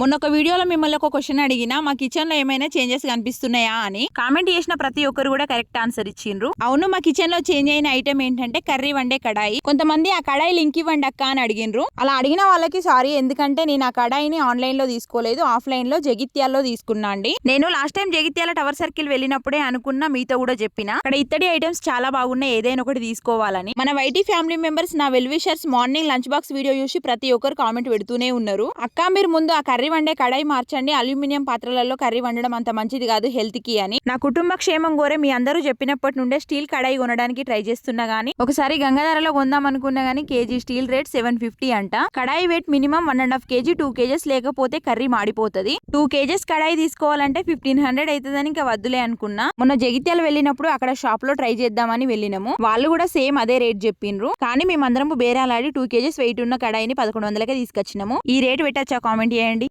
మొన్న ఒక వీడియోలో మిమ్మల్ని ఒక క్వశ్చన్ అడిగినా మా కిచెన్లో ఏమైనా చేంజెస్ కనిపిస్తున్నాయా? అని కామెంట్ చేసిన ప్రతి ఒక్కరు కూడా కరెక్ట్ ఆన్సర్ ఇచ్చిండ్రు. అవును మా కిచెన్లో చేంజ్ అయిన ఐటమ్ ఏంటంటే కర్రీ వండే కడాయి. కొంతమంది ఆ కడాయి లింక్ ఇవ్వండి అక్క అని అడిగిండ్రు. అలా అడిగిన వాళ్ళకి సారీ ఎందుకంటే నేను ఆ కడాయిని ఆన్లైన్లో తీసుకోలేదు ఆఫ్లైన్లో జగిత్యాల్లో తీసుకున్నా అండి. నేను last time Jagtial tower circle వెళ్ళినప్పుడే అనుకున్నా మీతో కూడా చెప్పిన. అక్కడ ఇత్తడి ఐటమ్స్ చాలా బాగున్నాయి ఏదైనా ఒకటి తీసుకోవాలని. మన వైటీ ఫ్యామిలీ మెంబర్స్ నా wellwishers morning lunch box video చూసి ప్రతి ఒక్కరు కామెంట్ పెడుతూనే ఉన్నారు. అక్క మీరు ముందు ఆ కర్రీ వండే కడాయి మార్చండి. అల్యూమినియం పాత్రలలో కర్రీ వండడం అంత మంచిది కాదు హెల్త్కి అని. నా కుటుంబ క్షేమం కోరే మీ అందరూ చెప్పినప్పటి నుండే స్టీల్ కడాయి కొనడానికి ట్రై చేస్తున్నా గానీ ఒకసారి గంగాధరలో కొందాం అనుకున్నా గానీ KG steel rate seven fifty అంట. Kadai weight minimum one and half KG two kgs లేకపోతే కర్రీ మాడిపోతుంది. టూ కేజెస్ కడాయి తీసుకోవాలంటే ఫిఫ్టీన్ హండ్రెడ్ అవుతుందని ఇంకా వద్దులే అనుకున్నా. మొన్న జగిత్యాల వెళ్ళినప్పుడు అక్కడ షాప్లో ట్రై చేద్దామని వెళ్ళినాము. వాళ్ళు కూడా సేమ్ అదే రేట్ చెప్పిండ్రు. కానీ మేమందరం బేరాలాడి టూ కేజెస్ వెయిట్ ఉన్న కడాయిని పదకొండు వందలకే తీసుకొచ్చినాము. ఈ రేట్ పెట్టచ్చా కామెంట్ చేయండి.